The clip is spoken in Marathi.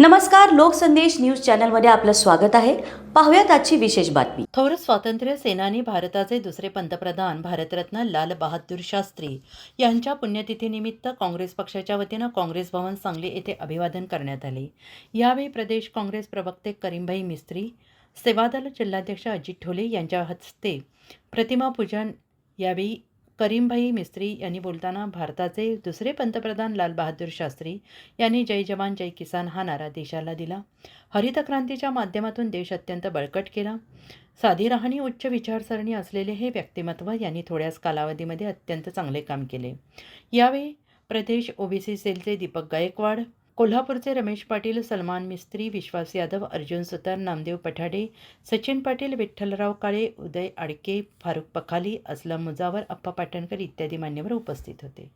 नमस्कार लोकसंदेश न्यूज चॅनलमध्ये आपलं स्वागत आहे. पाहूयात आजची विशेष बातमी. थोर स्वातंत्र्य सेनानी भारताचे दुसरे पंतप्रधान भारतरत्न लाल बहादूर शास्त्री यांच्या पुण्यतिथीनिमित्त काँग्रेस पक्षाच्या वतीनं काँग्रेस भवन सांगली येथे अभिवादन करण्यात आले. यावेळी प्रदेश काँग्रेस प्रवक्ते करीमभाई मिस्त्री सेवादल जिल्हाध्यक्ष अजित ठोले यांच्या हस्ते प्रतिमा पूजन यावेळी करीमभाई मिस्त्री यांनी बोलताना भारताचे दुसरे पंतप्रधान लालबहादूर शास्त्री यांनी जय जवान जय किसान हा नारा देशाला दिला. हरित क्रांतीच्या माध्यमातून देश अत्यंत बळकट केला. साधी राहणी उच्च विचारसरणी असलेले हे व्यक्तिमत्व यांनी थोड्याच कालावधीमध्ये अत्यंत चांगले काम केले. यावेळी प्रदेश ओबीसी सेलचे दीपक गायकवाड कोल्हापूरचे रमेश पाटील सलमान मिस्त्री विश्वास यादव अर्जुन सुतार नामदेव पठाडे सचिन पाटील विठ्ठलराव काळे उदय आडके फारुख पखाली असलम मुजावर अप्पा पाटणकर इत्यादी मान्यवर उपस्थित होते.